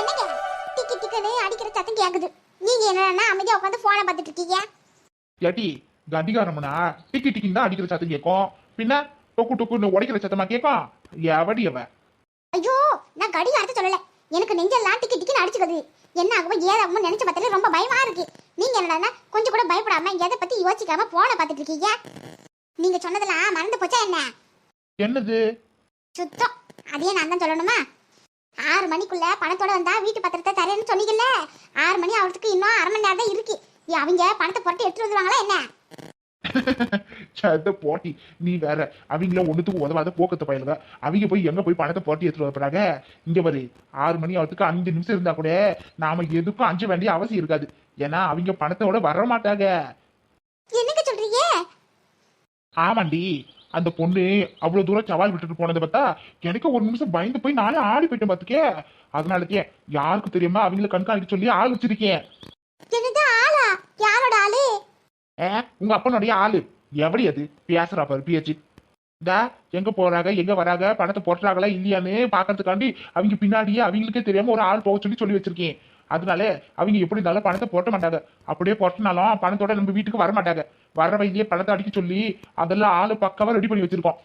என்னங்க? டிக்கி டிக்குன்னு அடிக்கிற சத்தம் கேக்குது. நீங்க என்னன்னா அமைதியா உட்காந்து போனை பார்த்துட்டு இருக்கீங்க? ஏட்டி கண்டிகாரம்னா டிக்கி டிக்கின்னு தான் அடிக்கிற சத்தம் கேட்கும். பின்ன டொக்கு டொக்குன்னு உடைக்கிற சத்தமா கேட்கும்? எவடி அவ? ஐயோ நான் கடிகாரத்தை சொல்லல. எனக்கு நெஞ்செல்லாம் டிக்கி டிக்கின்னு அடிச்சுக்குது. என்ன ஆகுமோ ஏதாகுமோ நினைச்ச பார்த்தாலே ரொம்ப பயமா இருக்கு. நீங்க என்னன்னா கொஞ்சம் கூட பயப்படாம எதை பத்தி யோசிக்காம போனை பார்த்துட்டு இருக்கீங்க? நீங்க சொன்னதெல்லாம் மறந்து போச்சா என்ன? என்னது? சுத்தம். அதையே நான் தான் சொல்லணுமா? ஆறு மணிக்குள்ள பணத்தோட வந்தா வீட்டு பத்திரத்தை தரேன்னு சொன்னீங்கல்ல? ஆறு மணி ஆகிறதுக்கு இன்னும் அரை மணி நேரம் தான் இருக்கு அவங்க பணத்தை புரட்டி எடுத்துட்டு வந்துருவாங்களா என்ன? சத்த போட்டி. நீ வேற அவங்கள ஒண்ணுத்துக்கு உதவாத போக்கத்து பயிலுங்க அவங்க போய் எங்க போய் பணத்தை போட்டி எடுத்துட்டு வரப்படாங்க? இங்க பாரு ஆறு மணி ஆகிறதுக்கு அஞ்சு நிமிஷம் இருந்தா கூட நாம எதுக்கும் அஞ்ச வேண்டிய அவசியம் இருக்காது. ஏன்னா அவங்க பணத்தோட வர மாட்டாங்க என்னங்க சொல்றீங்க? ஆமாண்டி. அந்த பொண்ணு அவ்வளவு தூரம் சவால் விட்டுட்டு போனதை பார்த்தா எனக்கு ஒரு நிமிஷம் பயந்து போய் நானே ஆடி போயிட்டேன் பாத்துக்கே அதனாலக்கே யாருக்கு தெரியுமா? அவங்கள கண்காணிக்க சொல்லி ஆள் வச்சிருக்கேன். யாரோட ஆளு? ஏ உங்க அப்பனுடைய ஆளு. எப்படி அது? பேசுறா பாரு பேச்சு டா எங்க போறாங்க? எங்க வராங்க? பணத்தை போட்டுறாங்களா இல்லையான்னு பாக்கிறதுக்காண்டி அவங்க பின்னாடியே அவங்களுக்கே தெரியாம ஒரு ஆள் போக சொல்லி சொல்லி வச்சிருக்கேன். அதனால அவங்க எப்படி இருந்தாலும் பணத்தை போட்ட மாட்டாங்க. அப்படியே போட்டனாலும் பணத்தோட நம்ம வீட்டுக்கு வர மாட்டாங்க. வர வழியே பணத்தை அடிக்க சொல்லி அதெல்லாம் ஆளு பக்காவா ரெடி பண்ணி வச்சிருக்கோம்.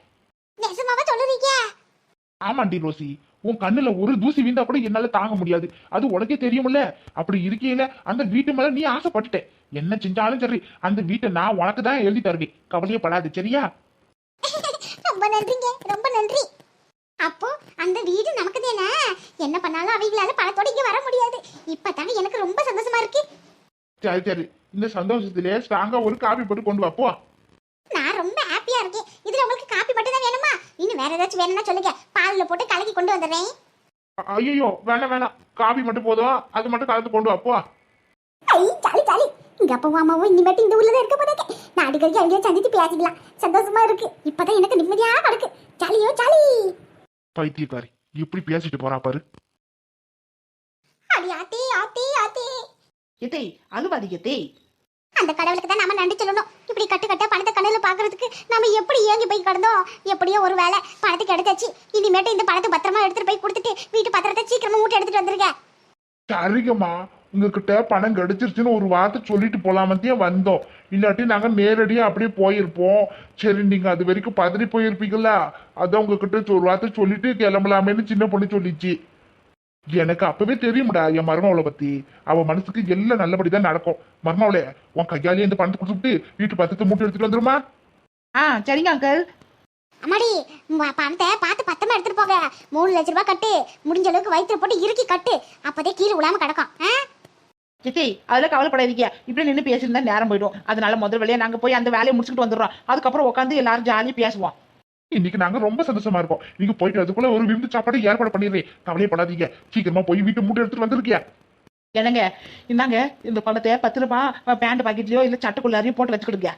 ஆமாண்டி ரோசி. உன் கண்ணுல ஒரு தூசி வீந்தா கூட என்னால தாங்க முடியாது. அது உனக்கே தெரியும்ல. அப்படி இருக்கையில அந்த வீட்டு மேல நீ ஆசைப்பட்டுட்ட. என்ன செஞ்சாலும் சரி அந்த வீட்டை நான் உனக்கு தான் எழுதி தருவேன். கவலையே படாது சரியா? ரொம்ப நன்றிங்க. ரொம்ப நன்றி. அப்போ அந்த வீடு நமக்கு தானே? என்ன பண்ணாலும் அவங்களால பணத்தோட இங்க வர முடியாது. இப்பதானே எனக்கு ரொம்ப சந்தோஷமா இருக்கு. சரி சரி. இந்த சந்தோஷத்திலே ஸ்ட்ராங்கா ஒரு காபி போட்டு கொண்டு வா போ. நான் ரொம்ப ஹாப்பியா இருக்கேன். இதுல உங்களுக்கு காப்பி மட்டும் தான் வேணுமா? இன்னும் வேற ஏதாச்சும் வேணும்னா சொல்லுங்க. பால்ல போட்டு கலக்கி கொண்டு வந்துடுறேன். ஐயோ வேணாம் வேணாம். காபி மட்டும் போதும். அது மட்டும் கலந்து கொண்டு வா போ. ஐ ஜாலி ஜாலி. இங்க அப்பாவும் அம்மாவும் இனிமேட்டு இந்த ஊர்ல தான் இருக்க போதாங்க நான் அடிக்கடிக்கு அங்கேயே சந்திச்சு பேசிக்கலாம். சந்தோஷமா இருக்கு. இப்பதான் எனக்கு நிம்மதியா நடக்கு ஜாலியோ ஜாலி. பைத்தியக்காரி. இப்படி பேசிட்டு போறா பாரு. அடி ஆத்தி ஆத்தி ஆத்தி. எத்தை அழுவாதீங்க தேய் அந்த கடவுளுக்கு தான் நாம நன்றி சொல்லணும். இப்படி கட்டு கட்ட பணத்தை கண்ணுல பாக்குறதுக்கு நாம எப்படி ஏங்கி போய் கிடந்தோம்? எப்படியோ ஒரு வேலை பணத்துக்கு எடுத்தாச்சு இனிமேட்டு இந்த பணத்தை பத்திரமா எடுத்துட்டு போய் கொடுத்துட்டு வீட்டு பத்திரத்தை சீக்கிரமா மூட்டை எடுத்துட்டு வந்துருங்க. சரிங்கம்மா. உங்ககிட்ட பணம் கிடைச்சிருச்சுன்னு ஒரு வார்த்தை சொல்லிட்டு போலாமத்தியே வந்தோம். இல்லாட்டி நாங்க நேரடியா அப்படியே போயிருப்போம். சரி நீங்க அது வரைக்கும் பதறி போயிருப்பீங்களா அதான் உங்ககிட்ட ஒரு வார்த்தை சொல்லிட்டு கிளம்பலாமேன்னு சின்ன பொண்ணு சொல்லிச்சு. எனக்கு அப்பவே தெரியும்டா என் மருமவளை பத்தி. அவ மனசுக்கு எல்லாம் நல்லபடிதான் நடக்கும். மருமவளே உன் கையாலேயே இந்த பணத்தை கொடுத்துட்டு வீட்டு பத்திரத்தை மூட்டை எடுத்துட்டு வந்துருமா? ஆ சரிங்க அங்கிள் அம்மாடி பணத்தை பார்த்து பத்திரமா எடுத்துட்டு போங்க. மூணு லட்ச ரூபாய் கட்டு. முடிஞ்ச அளவுக்கு வயிற்றுல போட்டு இறுக்கி கட்டு. அப்பதே கீழே விழாம கிடக்கும். ஆ? எத்தை அதெல்லாம் கவலைப்படாதீங்க. இப்படி நின்று பேசியிருந்தா நேரம் போயிடும். அதனால முதல் வேலையை நாங்க போய் அந்த வேலையை முடிச்சுட்டு வந்துடுறோம். அதுக்கப்புறம் உட்காந்து எல்லாரும் ஜாலியாக பேசுவோம். இன்னைக்கு நாங்க ரொம்ப சந்தோஷமா இருக்கோம். நீங்க போயிட்டு அதுக்குள்ள ஒரு விருந்து சாப்பாடு ஏற்பாடு பண்ணிடுறேன் கவலையப்படாதீங்க. சீக்கிரமா போய் வீட்டு மூட்டை எடுத்துட்டு வந்திருக்கியா? என்னங்க இந்தாங்க இந்த பணத்தை பத்து ரூபாய் பேண்ட் பாக்கெட்லயோ இல்ல சட்டுக்குள்ளாரையும் போட்டு வச்சுக்கிடுங்க.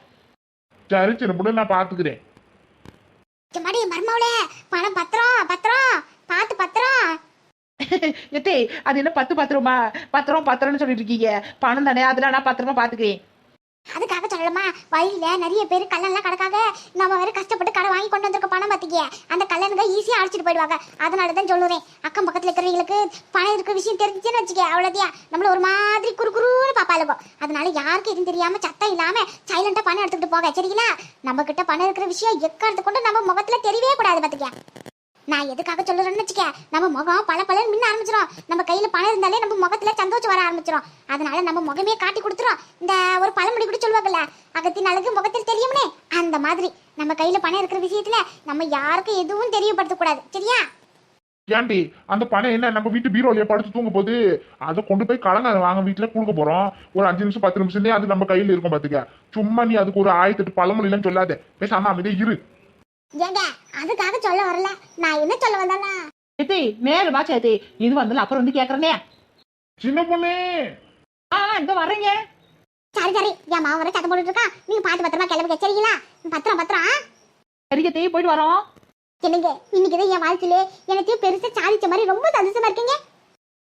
சரி சின்ன பொண்ணு நான் பாத்துக்கிறேன். மருமவளே. பணம் பத்திரம் பத்திரம். பார்த்து பத்திரம். எத்தே அது என்ன பத்து பத்திரமா? பத்திரம் பத்திரம்னு சொல்லிட்டு இருக்கீங்க பணம் தானே அதெல்லாம் நான் பத்திரமா பாத்துக்கிறேன். அதுக்காக சொல்லலாமா வழியில நிறைய பேர் கல்லெல்லாம் கிடக்காக நம்ம வேற கஷ்டப்பட்டு கடை வாங்கி கொண்டு வந்திருக்க பணம் பார்த்திக்க அந்த கல்லனுங்க ஈஸியா அடிச்சிட்டு போயிடுவாங்க. அதனால தான் சொல்லுறேன். அக்கம் பக்கத்துல இருக்கிறவங்களுக்கு பணம் இருக்க விஷயம் தெரிஞ்சுன்னு வச்சுக்க அவ்வளோதையா நம்மள ஒரு மாதிரி குறு குறுன்னு பாப்பாளுக்கும் அதனால யாருக்கும் எதுவும் தெரியாம சத்தம் இல்லாம சைலண்டா பணம் எடுத்துக்கிட்டு போக சரிங்களா? நம்ம கிட்ட பணம் இருக்கிற விஷயம் எக்காரத்து கொண்டு நம்ம முகத்துல தெரியவே கூடாது பார்த்துக்க நான் எதுக்காக சொல்லுறேன்னு வச்சுக்க நம்ம முகம் பல பலன் மின்ன ஆரம்பிச்சிடும் நம்ம கையில பணம் இருந்தாலே நம்ம முகத்துல சந்தோஷம் வர ஆரம்பிச்சிடும் அதனால நம்ம முகமே காட்டி கொடுத்துரும். இந்த ஒரு பழமொழி கூட சொல்லுவாங்கல்ல அகத்தின் அழகு முகத்தில் தெரியும்னே? அந்த மாதிரி. நம்ம கையில பணம் இருக்கிற விஷயத்துல நம்ம யாருக்கும் எதுவும் தெரியப்படுத்த கூடாது. சரியா? ஏன்டி அந்த பணம் என்ன? நம்ம வீட்டு பீரோலயே படுத்து தூங்க போது அதை கொண்டு போய் கலங்க வாங்க வீட்டுல கொடுக்க போறோம். ஒரு அஞ்சு நிமிஷம் பத்து நிமிஷம்லேயே அது நம்ம கையில இருக்கும் பாத்துக்க. சும்மா நீ அதுக்கு ஒரு ஆயிரத்தி எட்டு பழமொழிலாம் சொல்லாத. பேசாம அமைதியே இரு. ஏங்க அதுக்காக சொல்ல வரல. நான் என்ன சொல்ல வந்தேன்னா? எத்தே நேரமா சேத்தே. இது வந்தாலும் அப்புறம் வந்து கேக்குறேனே. சின்ன பொண்ணு. ஆ இந்த வர்றேங்க. சரி சரி. என் மாவன் வர சத்தம் போட்டுட்டு இருக்கா நீங்க பார்த்து பத்திரமா கிளம்புங்க சரிங்களா? பத்திரம் பத்திரம்? சரிங்க தேய் போயிட்டு வரோம். என்னங்க? இன்னைக்கு தான் என் வாழ்க்கையிலே எனக்கு பெருசா சாதிச்ச மாதிரி ரொம்ப சந்தோஷமா இருக்கீங்க.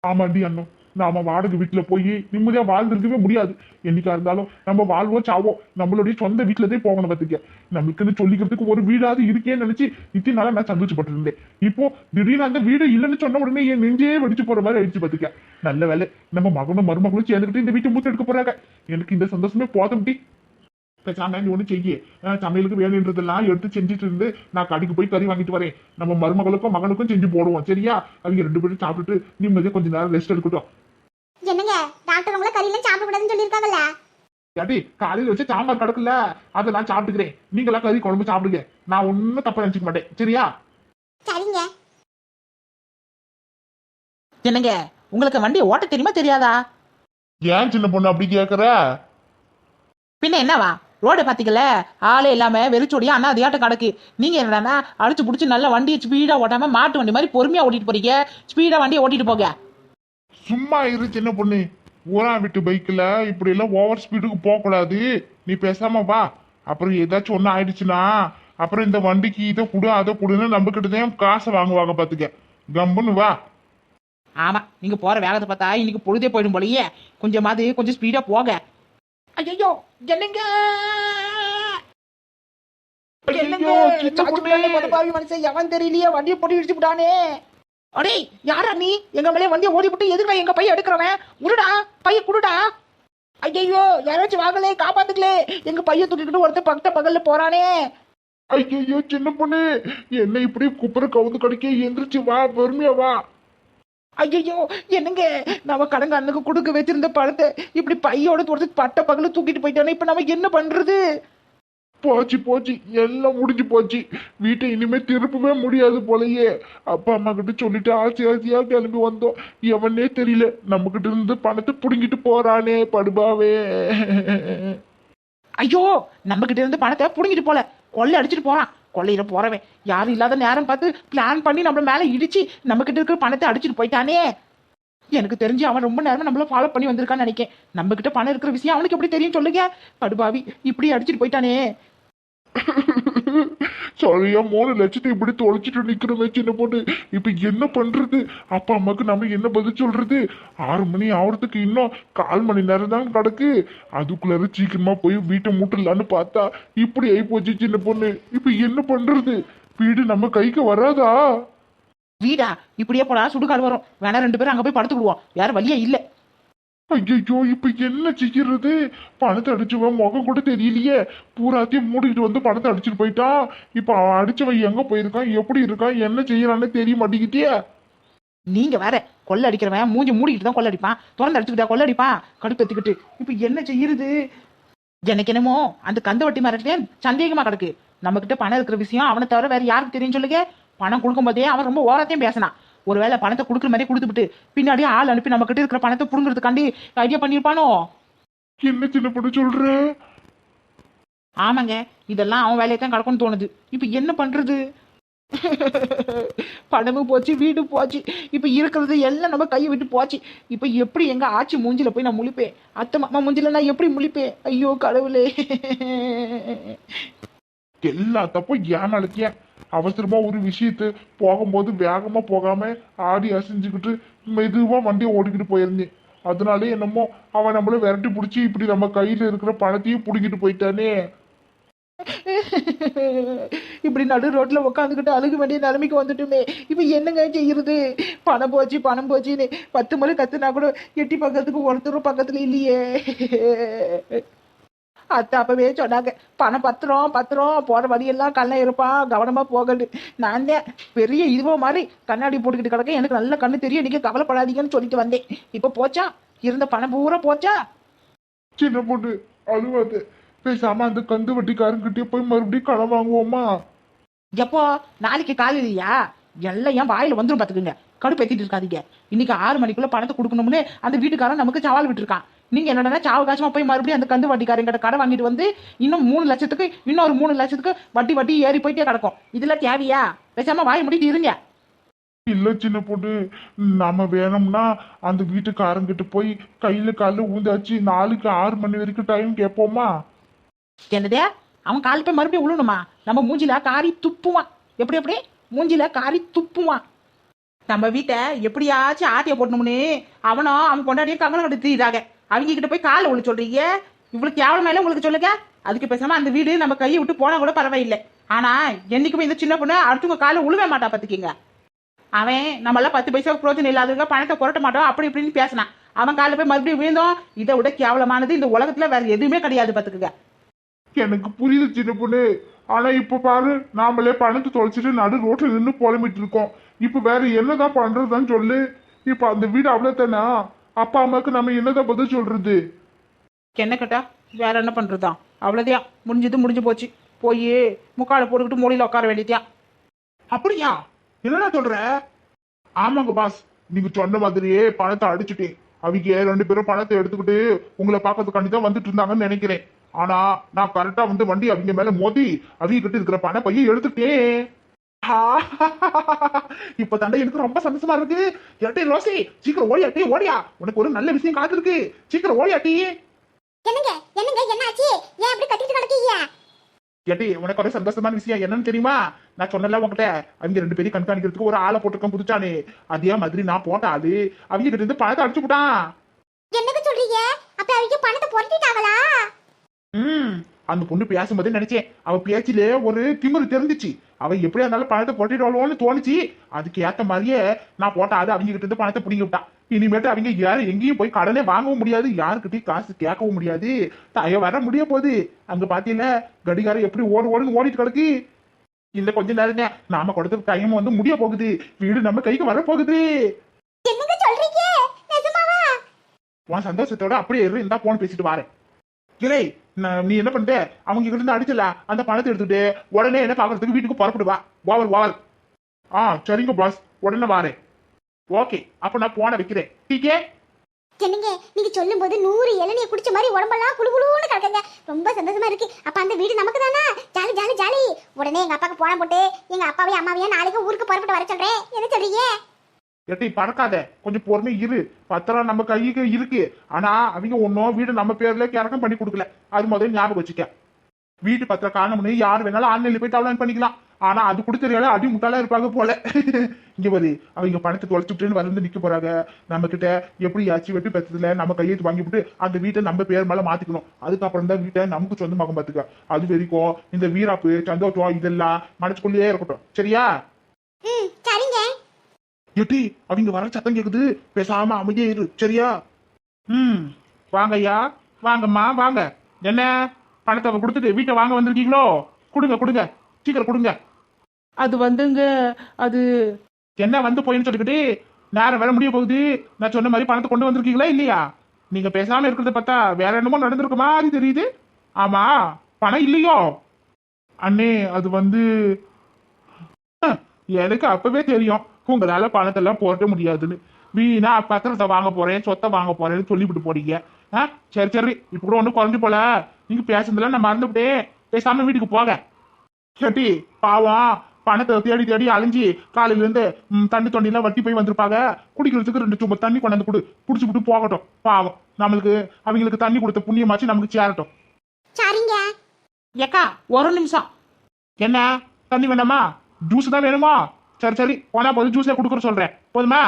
ஆமாண்டி அண்ணன் நாம வாடகை வீட்டுல போய் நிம்மதியா வாழ்ந்துருக்கவே முடியாது. என்னைக்கா இருந்தாலும் நம்ம வாழ்வோம் சாவோம். நம்மளுடைய சொந்த வீட்டுல தான் போகணும் பார்த்துக்க நம்மளுக்குன்னு சொல்லிக்கிறதுக்கு ஒரு வீடாவது இருக்கேன்னு நினைச்சு இத்தனை நாளா நான் சந்தோஷப்பட்டு இருந்தேன் இப்போ திடீர்னு அந்த வீடு இல்லைன்னு சொன்ன உடனே என் நெஞ்சே வெடிச்சு போற மாதிரி ஆயிடுச்சு பார்த்துக்க நல்ல வேலை நம்ம மகனும் மருமகளும் சேர்ந்துக்கிட்டு இந்த வீட்டை மூத்த எடுக்க போறாங்க. எனக்கு இந்த சந்தோஷமே போதும் டி. பேசாம நீ ஒண்ணு செய்ய. சமையலுக்கு வேணுன்றதெல்லாம் எடுத்து செஞ்சுட்டு இருந்து நான் கடைக்கு போய் கறி வாங்கிட்டு வரேன். நம்ம மருமகளுக்கும் மகனுக்கும் செஞ்சு போடுவோம் சரியா? அவங்க ரெண்டு பேரும் சாப்பிட்டுட்டு நிம்மதியா கொஞ்ச நேரம் ரெஸ்ட் எடுக்கட்டும். டாக்டர் உங்களை கறியெல்லாம் சாப்பிடக்கூடாதுன்னு சொல்லியிருக்காங்கல்ல. ஏடி காலையில வச்சு சாம்பார் கிடக்குல்ல? அதை நான் சாப்பிட்டுக்கிறேன். நீங்களாம் கறி குழம்பு சாப்பிடுங்க. நான் ஒன்னும் தப்பா நினைச்சுக்க மாட்டேன். சரியா? சரிங்க. என்னங்க உங்களுக்கு வண்டி ஓட்ட தெரியுமா தெரியாதா? ஏன் சின்ன பொண்ணு அப்படி கேக்குற? பின்ன என்னவா? ரோட பாத்தீங்கல்ல ஆளே இல்லாம வெறிச்சோடியா அண்ணா அதிகாட்டம் கிடக்கு. நீங்க என்னடான்னா அடிச்சு புடிச்சு நல்ல வண்டியை ஸ்பீடா ஓட்டாம மாட்டு வண்டி மாதிரி பொறுமையா ஓட்டிட்டு போறீங்க. ஸ்பீடா வண்டியை ஓட்டிட்டு போங்க. சும்மா இரு சின்ன பொண்ணு. ஊரா விட்டு பைக்ல இப்படி எல்லாம் ஓவர் ஸ்பீடுக்கு போக கூடாது நீ பேசாம வா. அப்புறம் ஏதாச்சும் ஒண்ணு ஆயிடுச்சுன்னா அப்புறம் இந்த வண்டிக்கு இதை கொடு அதை கொடுன்னு நம்ம கிட்டதான் காசை வாங்குவாங்க பாத்துக்க. கம்புன்னு வா. ஆமா நீங்க போற வேகத்தை பார்த்தா இன்னைக்கு பொழுதே போயிடும் போலயே. கொஞ்சமாவது கொஞ்சம் ஸ்பீடா போக. ஐயோ என்னங்க? என்னங்க? மனுஷன் எவன் தெரியலையே? வண்டியை போட்டு இடிச்சு விட்டானே. அடே யாரா நீ? எங்க மேலே வண்டியை ஓடி விட்டு எதுக்கு எங்க பைய எடுக்கிறவன்? உருடா பைய குடுடா. ஐயோ யாராச்சும் வாங்கலே காப்பாத்துக்கலே எங்க பைய தூக்கிக்கிட்டு ஒருத்தன் பக்கத்த பகல்ல போறானே. ஐயோ சின்ன பொண்ணு என்ன இப்படி குப்புற கவுந்து கடிக்க எந்திரிச்சு வா பொறுமையா வா. ஐயோ என்னங்க? நம்ம கடங்காரனுக்கு கொடுக்க வச்சிருந்த பழத்தை இப்படி பையோட ஒருத்தர் பட்ட பகல தூக்கிட்டு போயிட்டானே இப்ப நம்ம என்ன பண்றது? போச்சு போச்சு. எல்லாம் முடிஞ்சு போச்சு. வீட்டை இனிமே திருப்பவே முடியாது போலயே. அப்பா அம்மா கிட்ட சொல்லிட்டு ஆசை ஆசையா கிளம்பி வந்தோம். எவனே தெரியல. நம்ம கிட்ட இருந்து பணத்தை புடுங்கிட்டு போறானே படுபாவே. ஐயோ நம்ம கிட்ட இருந்து பணத்தை புடுங்கிட்டு போல. கொள்ளை அடிச்சிட்டு போறான். கொள்ளையில போறவன். யாரும் இல்லாத நேரம் பார்த்து பிளான் பண்ணி நம்மள மேல இடிச்சு நம்ம கிட்ட இருக்கிற பணத்தை அடிச்சிட்டு போயிட்டானே. எனக்கு தெரிஞ்சு அவன் ரொம்ப நேரமா நம்மள ஃபாலோ பண்ணி வந்திருக்கான்னு நினைக்கேன். நம்ம கிட்ட பணம் இருக்கிற விஷயம் அவனுக்கு எப்படி தெரியும் சொல்லுங்க. படுபாவி இப்படி அடிச்சிட்டு போயிட்டானே. சரியா மூணு லட்சத்தை இப்படி தொலைச்சிட்டு நிக்கிறோமே சின்ன பொண்ணு. இப்ப என்ன பண்றது? அப்பா அம்மாக்கு நம்ம என்ன பதில் சொல்றது? ஆறு மணி ஆவறதுக்கு இன்னும் கால் மணி நேரம் தான் கிடக்கு. அதுக்குள்ளார சீக்கிரமா போய் வீட்டை மூட்டலான்னு பார்த்தா இப்படி ஆகி போச்சு சின்ன பொண்ணு. இப்ப என்ன பண்றது? வீடு நம்ம கைக்கு வராதா? வீடா? இப்படியே போனா சுடுகாடு வரும். வேணா ரெண்டு பேரும் அங்க போய் படுத்துக்கிடுவோம் வேற வழியே இல்லை. ஐயோ இப்ப என்ன செய்யறது? பணத்தை அடிச்சவன் முகம் கூட தெரியலையே. பூராத்தையும் மூடிக்கிட்டு வந்து பணத்தை அடிச்சுட்டு போயிட்டான் இப்ப அவன் அடிச்சவன் எங்க போயிருக்கான்? எப்படி இருக்கான்? என்ன செய்யறான்னு தெரிய மாட்டேங்கிட்டே நீங்க வேற கொள்ளை அடிக்கிறவன் மூஞ்சி மூடிக்கிட்டு தான் கொள்ளை அடிப்பான். திறந்து அடிச்சுக்கிட்டா கொள்ளை அடிப்பான். கடுப்பெத்துக்கிட்டு இப்ப என்ன செய்யறது? எனக்கு என்னமோ அந்த கந்த வட்டி மரத்திலே சந்தேகமா கிடக்கு. நம்ம கிட்ட பணம் இருக்கிற விஷயம் அவனை தவிர வேற யாருக்கு தெரியும் சொல்லுங்க? பணம் கொடுக்கும் போதே அவன் ரொம்ப ஓரத்தையும் பேசினான். ஒருவேளை பணத்தை கொடுக்குற மாதிரி கொடுத்துட்டு பின்னாடியே ஆள் அனுப்பி நம்ம கிட்ட இருக்கிற பணத்தை புடுங்கிறதுக்காண்டி ஐடியா பண்ணியிருப்பானோ? என்ன சின்ன பொண்ணு சொல்ற? ஆமாங்க இதெல்லாம் அவன் வேலையை தான் கிடக்கும்னு தோணுது. இப்ப என்ன பண்றது? பணமும் போச்சு வீடு போச்சு இப்ப இருக்கிறது எல்லாம் நம்ம கையை விட்டு போச்சு. இப்ப எப்படி எங்க ஆச்சி மூஞ்சில போய் நான் முழிப்பேன்? அத்தை மாமா மூஞ்சில நான் எப்படி முழிப்பேன்? ஐயோ கடவுளே. எல்லா தப்பும் ஏமாளுக்கிய அவசரமா ஒரு விஷயத்து போகும்போது வேகமா போகாம ஆடி அசைஞ்சுக்கிட்டு மெதுவா வண்டியை ஓடிக்கிட்டு போயிருந்தேன். அதனாலே என்னமோ அவன் நம்மள விரட்டி பிடிச்சி இப்படி நம்ம கையில இருக்கிற பணத்தையும் பிடிக்கிட்டு போயிட்டானே. இப்படி நடு ரோட்ல உட்காந்துக்கிட்டு அழுக வேண்டிய நிலைமைக்கு வந்துட்டுமே. இப்ப என்னங்க செய்யறது? பணம் போச்சு பணம் போச்சுன்னு பத்து முறை கத்துனா கூட எட்டி பக்கத்துக்கு ஒருத்தரும் பக்கத்துல இல்லையே. அத்தை அப்பவே சொன்னாங்க பணம் பத்திரம் பத்திரம் போற வழியெல்லாம் கண்ணை இருப்பான் கவனமா போகண்டு நான் தான் பெரிய இதுவோ மாதிரி கண்ணாடி போட்டுக்கிட்டு கிடக்க எனக்கு நல்ல கண்ணு தெரியும். நீங்க கவலைப்படாதீங்கன்னு சொல்லிட்டு வந்தேன். இப்ப போச்சா? இருந்த பணம் பூரா போச்சா? சின்ன பொண்ணு அழுவாது. பேசாம அந்த கந்து வட்டிக்காரங்கிட்டே போய் மறுபடியும் கடன் வாங்குவோமா? எப்போ? நாளைக்கு காலையிலயா? எல்லாம் என் வாயில வந்துரும் பாத்துக்குங்க. கடுப்பேத்திட்டு இருக்காதீங்க. இன்னைக்கு ஆறு மணிக்குள்ள பணத்தை கொடுக்கணும்னு அந்த வீட்டுக்காரன் நமக்கு சவால் விட்டுருக்கான். நீங்க என்னடா சாவு காசமா போய் மறுபடியும் அந்த கந்து வட்டிக்காரங்கிட்ட கடை வாங்கிட்டு வந்து இன்னும் மூணு லட்சத்துக்கு இன்னொரு மூணு லட்சத்துக்கு வட்டி வட்டி ஏறி போயிட்டே கிடக்கும். இதெல்லாம் தேவையா? பேசாம வாய் முடிட்டு இருங்க. இல்ல சின்ன பொண்ணு. நாம வேணும்னா அந்த வீட்டுக்காரங்கிட்ட போய் கையில காலில் ஊந்தாச்சு நாளுக்கு ஆறு மணி வரைக்கும் டைம் கேட்போமா? என்னதே? அவன் கால் போய் மறுபடியும் விழணுமா நம்ம மூஞ்சில காரி துப்புவான். எப்படி எப்படி? மூஞ்சில காரி துப்புவான். நம்ம வீட்டை எப்படியாச்சும் ஆட்டிய போட்டணும்னு அவனும் அவன் கொண்டாடியும் கங்கணம் கட்டுறாங்க அவங்க கிட்ட போய் காலை ஒளி சொல்றீங்க? இவ்வளவு கேவலமாயில உங்களுக்கு சொல்லுங்க? அதுக்கு பேசாம அந்த வீடு நம்ம கையை விட்டு போனா கூட பரவாயில்லை. ஆனா என்னைக்குமே இந்த சின்ன பொண்ணு அடுத்தவங்க காலை உழுவே மாட்டா பாத்துக்கீங்க. அவன் நம்மளாம் பத்து பைசா பிரோஜனம் இல்லாதவங்க பணத்தை புரட்ட மாட்டோம் அப்படி இப்படின்னு பேசினான் அவன் காலில் போய் மறுபடியும் விழுந்தோம் இதை விட கேவலமானது இந்த உலகத்துல வேற எதுவுமே கிடையாது பாத்துக்குங்க. எனக்கு புரியுது சின்ன பொண்ணு. ஆனா இப்ப பாரு நாமளே பணத்தை தொலைச்சிட்டு நடு ரோட்ல நின்று புலம்பிட்டு இருக்கோம். இப்ப வேற என்னதான் பண்றதுதான் சொல்லு. இப்ப அந்த வீடு அவ்வளவுதானா? அப்பா அம்மாவுக்கு நம்ம என்னதான் பதில் சொல்றது? என்ன கேட்டா? வேற என்ன பண்றதுதான் அவ்வளோதான் முடிஞ்சது முடிஞ்சு போச்சு. போய் முக்காலை போட்டுக்கிட்டு மூலையில் உட்கார வேண்டியதான் அப்படியா? என்னடா சொல்ற? ஆமாங்க பாஸ் நீங்க சொன்ன மாதிரியே பணத்தை அடிச்சுட்டேன். அவங்க ரெண்டு பேரும் பணத்தை எடுத்துக்கிட்டு உங்களை பார்க்கறதுக்காண்டி தான் வந்துட்டு இருந்தாங்கன்னு நினைக்கிறேன். ஆனா நான் கரெக்டா வந்து வண்டி அவங்க மேல மோதி அவங்க கிட்ட இருக்கிற பண பையை எடுத்துட்டேன் இப்ப தண்டை எனக்கு ரொம்ப சந்தோஷமா இருக்கு எட்டே ரோசி சீக்கிரம் ஓடியாட்டி ஓடியா. உனக்கு ஒரு நல்ல விஷயம் காத்திருக்கு. சீக்கிரம் ஓடியாட்டி என்னங்க? என்னங்க? என்னாச்சு? ஏன் அப்படி கட்டிட்டு கிடக்கீங்க? ஏட்டி உனக்கு ஒரு சந்தோஷமான விஷயம் என்னன்னு தெரியுமா? நான் சொன்னல உங்ககிட்ட அவங்க ரெண்டு பேரும் கண்காணிக்கிறதுக்கு ஒரு ஆளை போட்டிருக்கேன் புதுச்சானே. அதே மாதிரி நான் போட்ட ஆளு. அவங்க கிட்ட இருந்து பணத்தை அடிச்சு விட்டான். என்னங்க சொல்றீங்க? அப்ப அவங்க பணத்தை புரட்டிட்டாங்களா? ம். அந்த பொண்ணு பேசும்போதே நினைச்சேன். அவ பேச்சிலே ஒரு திமிரு தெரிஞ்சிச்சு. அவ எப்படியா இருந்தாலும் பணத்தை பொட்டிடுவாளோன்னு தோணுச்சு. அதுக்கு ஏத்த மாதிரியே நான் போட்ட ஆளு அவங்க கிட்ட இருந்து பணத்தை பிடிங்கி விட்டான் இனிமேட்டு அவங்க யாரும் எங்கேயும் போய் கடனே வாங்கவும் முடியாது. யாருக்கிட்டையும் காசு கேட்கவும் முடியாது. தய வர முடிய போகுது அங்க பாத்தீங்களா? கடிகாரம் எப்படி ஓடு ஓடுன்னு ஓடிட்டு கிடக்கு. இல்ல கொஞ்ச நேரம் நாம கொடுத்த டைம் வந்து முடிய போகுது. வீடு நம்ம கைக்கு வர போகுது உன் சந்தோஷத்தோட அப்படியே இரு. இந்தா போன் பேசிட்டு வரேன். கிளை நீ என்ன பண்ணிட்ட அவங்க கிட்ட இருந்து அடிச்சல அந்த பணத்தை எடுத்துட்டு உடனே என்ன பாக்குறதுக்கு வீட்டுக்கு புறப்படுவா வாவல் ஓவர் ஆ சரிங்க பாஸ் உடனே வாரேன். ஓகே அப்ப நான் போன வைக்கிறேன். டீக்கே என்னங்க நீங்க சொல்லும்போது நூறு இளநிய குடிச்ச மாதிரி உடம்பெல்லாம் குளு குளுன்னு கிடக்குங்க. ரொம்ப சந்தோஷமா இருக்கு. அப்ப அந்த வீடு நமக்கு தானா ஜாலி ஜாலி ஜாலி. உடனே எங்க அப்பாக்கு போன போட்டு எங்க அப்பாவையும் அம்மாவையும் நாளைக்கு ஊருக்கு புறப்பட்டு வர சொல்றேன். என்ன சொல்றீங்க? எட்டி பறக்காத. கொஞ்சம் பொறுமை இரு. பத்திரம் நம்ம கைக்கு இருக்கு. ஆனா அவங்க ஒன்னும் வீடு நம்ம பேர்ல இறக்கம் பண்ணி கொடுக்கல. அது முதல்ல ஞாபகம் வச்சுக்க. வீட்டு பத்திரம் காணணும்னு யார் வேணாலும் ஆன்லைன்ல போயிட்டு டவுன்லோட் பண்ணிக்கலாம். ஆனா அது கொடுத்துறியால அடி முட்டாளா இருப்பாங்க போல. இங்க பாரு அவங்க பணத்தை தொலைச்சுட்டுன்னு வந்து நிக்க போறாங்க. நம்ம கிட்ட எப்படியாச்சும் வெட்டி பத்ததுல நம்ம கையெழுத்து வாங்கி விட்டு அந்த வீட்டை நம்ம பேர் மேல மாத்திக்கணும். அதுக்கப்புறம் தான் வீட்டை நமக்கு சொந்தமாக பாத்துக்க. அது வரைக்கும் இந்த வீராப்பு சந்தோஷம் இதெல்லாம் மனசுக்குள்ளேயே இருக்கட்டும். சரியா? எட்டி அவங்க வர சத்தம் கேக்குது. பேசாம அமைதியே இரு சரியா? ம் வாங்க ஐயா வாங்கம்மா வாங்க. என்ன? பணத்தை கொடுத்துட்டு வீட்டை வாங்க வந்திருக்கீங்களோ? கொடுங்க கொடுங்க. சீக்கிரம் கொடுங்க. அது வந்துங்க அது என்ன வந்து போயின்னு சொல்லிக்கிட்டு நேரம் வேற முடிய போகுது. நான் சொன்ன மாதிரி பணத்தை கொண்டு வந்திருக்கீங்களா இல்லையா? நீங்க பேசாம இருக்கிறத பார்த்தா வேற என்னமோ நடந்திருக்க மாதிரி தெரியுது. ஆமா பணம் இல்லையோ? அண்ணே அது வந்து எனக்கு அப்பவே தெரியும். உங்களால பணத்தை எல்லாம் போட முடியாதுன்னு. வீணா பத்திரத்தை வாங்க போறேன் சொத்தை வாங்க போறேன்னு சொல்லிவிட்டு போறீங்க ஆ? சரி சரி. இப்ப கூட ஒன்றும் குறைஞ்சு போல. நீங்க பேசுனதெல்லாம் நான் மறந்துவிட்டேன். பேசாம வீட்டுக்கு போக கேட்டி பாவம். பணத்தை தேடி தேடி அலைஞ்சி காலையில இருந்து தண்ணி தொண்டிலாம் வட்டி போய் வந்திருப்பாங்க. குடிக்கிறதுக்கு ரெண்டு சும்மா தண்ணி கொண்டாந்து கொடு. குடிச்சு விட்டு போகட்டும். பாவம். நம்மளுக்கு அவங்களுக்கு தண்ணி கொடுத்த புண்ணியமாச்சு நமக்கு சேரட்டும். சரிங்க. ஏக்கா ஒரு நிமிஷம். என்ன? தண்ணி வேணாமா? ஜூஸ் தான் வேணுமா? சரி சரி போனா போது ஜூஸே கொடுக்குற சொல்றேன். போதுமா?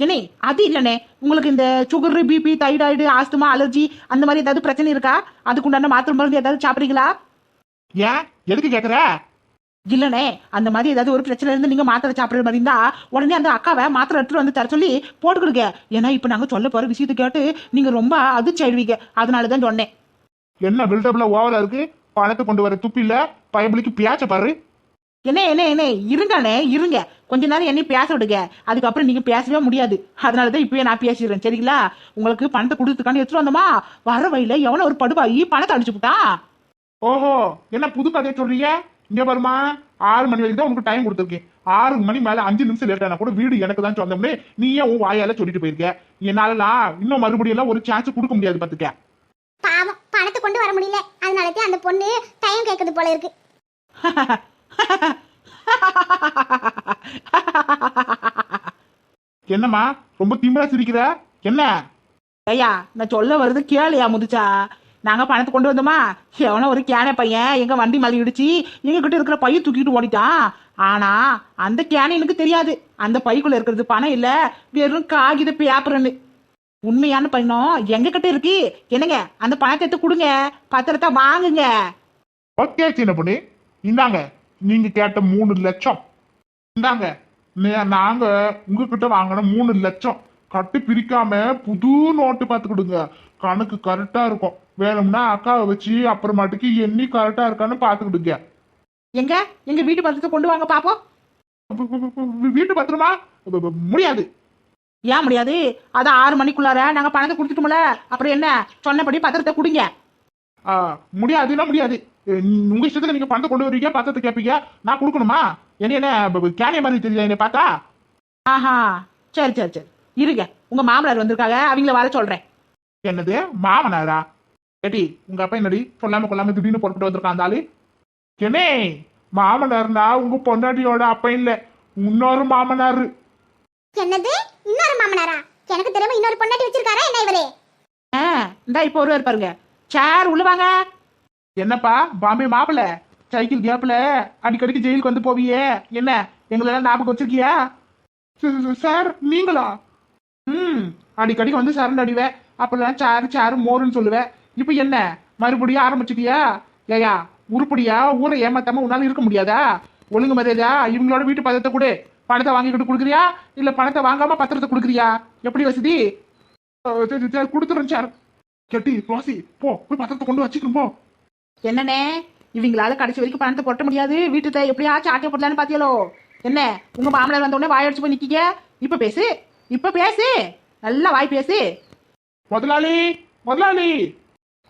என்னே அது இல்லனே உங்களுக்கு இந்த sugar BP thyroid asthma allergy அந்த மாதிரி ஏதாவது பிரச்சனை இருக்கா? அதுக்குண்டான மாத்திரை மருந்து ஏதாவது சாப்பிடுறீங்களா? ஏன்? எதுக்கு கேக்குற? இல்லனே அந்த மாதிரி ஏதாவது ஒரு பிரச்சனை இருந்து நீங்க மாத்திரை சாப்பிடுற மாதிரி இருந்தா உடனே அந்த அக்காவை மாத்திரை எடுத்துட்டு வந்து தர சொல்லி போட்டு கொடுங்க ஏன்னா இப்ப நாங்க சொல்ல போற விஷயத்தை கேட்டு நீங்க ரொம்ப அதிர்ச்சி ஆயிடுவீங்க. அதனாலதான் சொன்னேன். என்ன பில்டப்ல ஓவரா இருக்கு? பணத்தை கொண்டு வர துப்பு இல்ல பயபலிக்கு பியாச்ச பாரு. என்ன என்ன என்ன இருங்கண்ணே இருங்க. கொஞ்ச நேரம் என்னையும் பேச விடுங்க. அதுக்கப்புறம் நீங்க பேசவே முடியாது. அதனாலதான் இப்பயே நான் பேசிடுறேன். சரிங்களா? உங்களுக்கு பணத்தை கொடுத்துக்காண்டி எடுத்துட்டு வந்தோமா? வர வழியில எவனோ ஒரு படுவாயி பணத்தை அடிச்சு விட்டான் ஓஹோ என்ன புது கதையை சொல்றீங்க? இங்க வருமா ஆறு மணி வரைக்கும் தான் உனக்கு டைம் கொடுத்துருக்கேன். ஆறு மணி மேல அஞ்சு நிமிஷம் லேட் ஆனா கூட வீடு எனக்கு தான் சொந்தம்னு நீ ஏன் உன் வாயால சொல்லிட்டு போயிருக்க? என்னாலலாம் இன்னும் மறுபடியும் எல்லாம் ஒரு சான்ஸ் கொடுக்க முடியாது பாத்துக்க. பாவம் பணத்தை கொண்டு வர முடியல. அதனால தான் அந்த பொண்ணு டைம் கேட்குது போல இருக்கு. என்னம்மா ரொம்ப திமிரா சிரிக்கிற? என்ன? ஐயா நான் சொல்ல வருது கேளையா முதிச்சா. நாங்க பணத்தை கொண்டு வந்தோமா? எவனோ ஒரு கேனை பையன் எங்க வண்டி மேலே இடிச்சு எங்க கிட்ட இருக்கிற பைய தூக்கிட்டு ஓடிட்டான். ஆனா அந்த கேனை எனக்கு தெரியாது. அந்த பைக்குள்ள இருக்கிறது பணம் இல்ல வெறும் காகித பேப்பர்னு உண்மையான பணம் எங்க கிட்ட இருக்கு? என்னங்க அந்த பணத்தை எடுத்து கொடுங்க. பத்திரத்தை வாங்குங்க. ஓகே சின்ன பொண்ணு. இந்தாங்க. நீங்க கேட்ட மூணு லட்சம். இந்தாங்க நாங்க உங்ககிட்ட வாங்கின மூணு லட்சம். கட்டு பிரிக்காம புது நோட்டு பார்த்து கொடுங்க. கணக்கு கரெக்டா இருக்கும். வேணும்னா அக்காவை வச்சு அப்புறமாட்டுக்கு எண்ணி கரெக்டா இருக்கான்னு பார்த்து கொடுங்க. எங்க? எங்க வீட்டு பத்திரத்தை கொண்டு வாங்க பாப்போம். வீட்டு பத்திரமா? முடியாது. ஏன் முடியாது? அதான் ஆறு மணிக்குள்ளார நாங்க பணத்தை கொடுத்துட்டோம்ல. அப்புறம் என்ன? சொன்னபடி பத்திரத்தை கொடுங்க. ஆ, முடியாதுன்னா முடியாது. உங்க இஷ்டத்துல நீங்க பணத்தை கொண்டு வருவீங்க பத்திரத்தை கேட்பீங்க நான் கொடுக்கணுமா? என்ன என்ன கேனிய மாதிரி தெரியல என்னை பார்த்தா? ஆஹா சரி சரி சரி. இருங்க. உங்க மாமனார் வந்திருக்காங்க. அவங்கள வர சொல்றேன். என்னது? மாமனாரா? ஏட்டி உங்க அப்பா என்னடி சொல்லாம கொள்ளாம திடீர்னு புறப்பட்டு வந்திருக்கான் அந்த ஆளு? என்னே மாமனார்னா உங்க பொண்டாட்டியோட அப்பா இல்ல இன்னொரு மாமனாரு. என்னது? இன்னொரு மாமனாரா? எனக்கு தெரியாம இன்னொரு பொண்டாட்டி வச்சிருக்காரா என்ன இவரு? ஆ இந்தா இப்போ ஒருவர் பாருங்க. சார் உள்ள வாங்க. என்னப்பா பாம்பே மாப்பிள? சைக்கிள் கேப்ல அடிக்கடிக்கு ஜெயிலுக்கு வந்து போவியே. என்ன எங்களெல்லாம் ஞாபகம் வச்சிருக்கியா? சார் நீங்களா? ம் அடிக்கடிக்கு வந்து சரண்டு அடிவேன் அப்பெல்லாம் சாரு சாரு மோருன்னு சொல்லுவேன் இப்போ என்ன மறுபடியும் ஆரம்பிச்சுட்டியா? ஏயா உருப்படியா ஊரை ஏமாத்தாம உன்னால இருக்க முடியாதா? ஒழுங்கு மரியாதா இவங்களோட வீட்டு பத்திரத்தை கொடு. பணத்தை வாங்கிக்கிட்டு கொடுக்குறியா? இல்லை பணத்தை வாங்காம பத்திரத்தை கொடுக்குறியா? எப்படி வசதி? சரி சரி கொடுத்துறேன் சார். கெட்டி ரோசி போ போய் பத்திரத்தை கொண்டு வச்சுக்கணும் போ. என்னண்ணே? இவங்களால கடைசி வரைக்கும் பணத்தை கொட்ட முடியாது. வீட்டுல எப்படியாச்சும் ஆட்டை போடலான்னு பாத்தியலோ? என்ன? உங்க மாமனார் வந்த உடனே வாய் அடிச்சு போய் நிக்கீங்க? இப்ப பேசு. இப்ப பேசு. நல்லா வாய் பேசு. முதலாளி முதலாளி.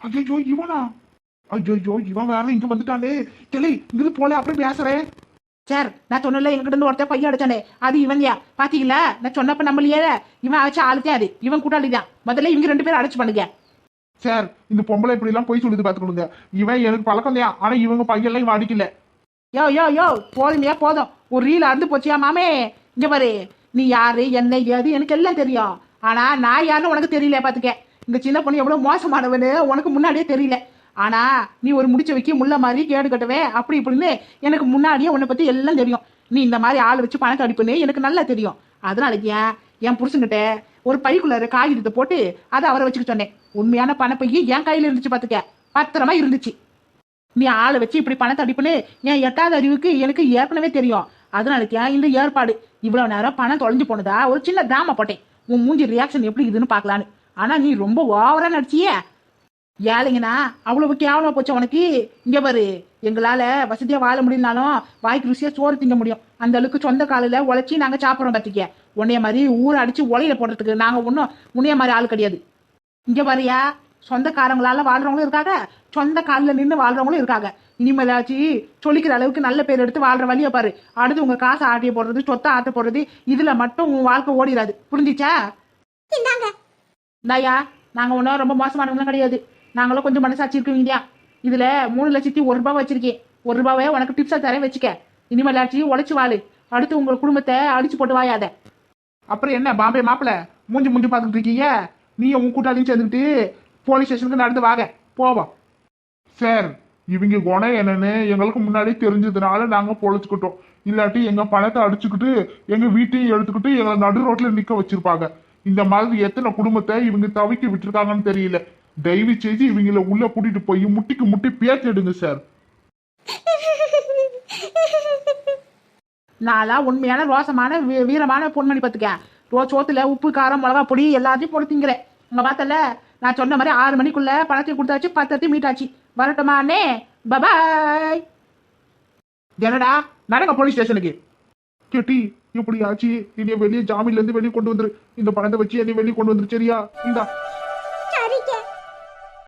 ஐயோ இவனா? ஐயோ இவன் வேற இங்க வந்துட்டானே. தெளி இங்கிருந்து போல அப்படியே பேசுறேன் சார் நான் சொன்னல என்கிட்ட இருந்து ஒருத்தன் பையன் அடிச்சானே. அது இவன்யா பாத்தீங்களா? நான் சொன்னப்ப நம்மளையே இவன் அழைச்ச ஆளுதான் அது. இவன் கூட்டாளி தான் முதல்ல இவங்க ரெண்டு பேரும் அடைச்சு பண்ணுங்க. சார் இந்த பொம்பளை இப்படி எல்லாம் போய் சொல்லுது பாத்துக்கணுங்க இவன் எனக்கு பழக்கம் தான் ஆனா இவங்க பையன்லாம் வாடிக்கல யோ யோ யோ போதுமையா போதும். ஒரு ரீல் அறுந்து போச்சியா மாமே? இங்க பாரு. நீ யாரு என்ன ஏது எனக்கு எல்லாம் தெரியும். ஆனா நான் யாருன்னு உனக்கு தெரியல பாத்துக்க இந்த சின்ன பொண்ணு எவ்வளவு மோசமானவனு உனக்கு முன்னாடியே தெரியல. ஆனா நீ ஒரு முடிச்ச வைக்க முள்ள மாதிரி கேடு கட்டவே அப்படி இப்படின்னு எனக்கு முன்னாடியே உன்னை பத்தி எல்லாம் தெரியும். நீ இந்த மாதிரி ஆள் வச்சு பணத்தை அடிப்புன்னு எனக்கு நல்லா தெரியும். அதனால ஏன் என் புருஷன்கிட்ட ஒரு பைக்குள்ளார காகிதத்தை போட்டு அதை அவரை வச்சுக்க சொன்னேன். உண்மையான பணப்பைய என் கையில இருந்துச்சு பாத்துக்க. பத்திரமா இருந்துச்சு. நீ ஆளை வச்சு இப்படி பணத்தை அடிப்புன்னு என் எட்டாவது அறிவுக்கு எனக்கு ஏற்கனவே தெரியும். அதனால இந்த ஏற்பாடு. இவ்வளவு நேரம் பணம் தொலைஞ்சு போனதா? ஒரு சின்ன டிராமா போட்டேன். உன் மூஞ்சி ரியாக்ஷன் எப்படி இதுன்னு பார்க்கலான்னு. ஆனா நீ ரொம்ப ஓவரா நடிச்சியே. ஏழைங்கண்ணா அவ்வளவு கேவலமா போச்சு உனக்கு. இங்க பாரு. எங்களால வசதியா வாழ முடியலனாலும் வாய்க்கு ருசியா சோறு திங்க முடியும். அந்த அளவுக்கு சொந்த காலில உழைச்சி நாங்க சாப்பிடுறோம் கத்திக்க உன்னைய மாதிரி ஊரை அடிச்சு உலையில போடுறதுக்கு நாங்க ஒன்றும் முன்னைய மாதிரி ஆள் கிடையாது. இங்க பாரியா சொந்தக்காரங்களால வாழ்றவங்களும் இருக்காங்க. சொந்த காலில் நின்று வாழ்றவங்களும் இருக்காங்க. இனிமேலாச்சும் சொல்லிக்கிற அளவுக்கு நல்ல பேர் எடுத்து வாழ்ற வழியை பாரு. அடுத்து உங்க காசை ஆட்டிய போடுறது சொத்தை ஆட்ட போடுறது இதுல மட்டும் உன் வாழ்க்கை ஓடிடாது புரிஞ்சிச்சா? இந்தாயா நாங்க ஒன்றும் ரொம்ப மோசமானவங்களும் கிடையாது. நாங்களும் கொஞ்சம் மனசாட்சி இருக்குவீங்கயா இதுல மூணு லட்சத்தி ஒரு ரூபாய் வச்சிருக்கேன். ஒரு ரூபாவே உனக்கு டிப்ஸா தரேன் வச்சுக்க. இனிமேலாச்சும் உழைச்சு வாழு. அடுத்து உங்க குடும்பத்தை அடிச்சு போட்டு வாயாத அப்புறம் என்ன பாம்பே மாப்பிள மூஞ்சி மூஞ்சி பார்த்துக்கிட்டு இருக்கீங்க? நீ உன் கூட்டாளியும் சேர்ந்துக்கிட்டு போலீஸ் ஸ்டேஷனுக்கு நடந்து வாங்க போவோம். சார் இவங்க குணம் என்னன்னு எங்களுக்கு முன்னாடி தெரிஞ்சதுனால நாங்கள் பொழைச்சிக்கிட்டோம். இல்லாட்டி எங்கள் பணத்தை அடிச்சுக்கிட்டு எங்கள் வீட்டையும் எடுத்துக்கிட்டு எங்களை நடு ரோட்டில் நிற்க வச்சிருப்பாங்க. இந்த மாதிரி எத்தனை குடும்பத்தை இவங்க தவிக்க விட்டுருக்காங்கன்னு தெரியல. தயவு செய்து இவங்கள உள்ள கூட்டிட்டு போய் முட்டிக்கு முட்டி பேச்சிடுங்க சார். நான்லாம் உண்மையான ரோசமான வீ- வீரமான பொன்மணி பார்த்துக்கேன் ரோ சோத்துல உப்பு காரம் மிளகா பொடி எல்லாத்தையும் போட்டு திங்கிறேன். உங்க பார்த்தல நான் சொன்ன மாதிரி ஆறு மணிக்குள்ள பணத்தை கொடுத்தாச்சு பத்தத்தையும் மீட்டாச்சு. வரட்டுமானே பபாய் என்னடா? நடங்க போலீஸ் ஸ்டேஷனுக்கு கெட்டி இப்படி ஆச்சு என்னைய வெளியே ஜாமீன்ல இருந்து வெளியே கொண்டு வந்துரு. இந்த பணத்தை வச்சு என்னை வெளியே கொண்டு வந்துரு சரியா? இந்தா.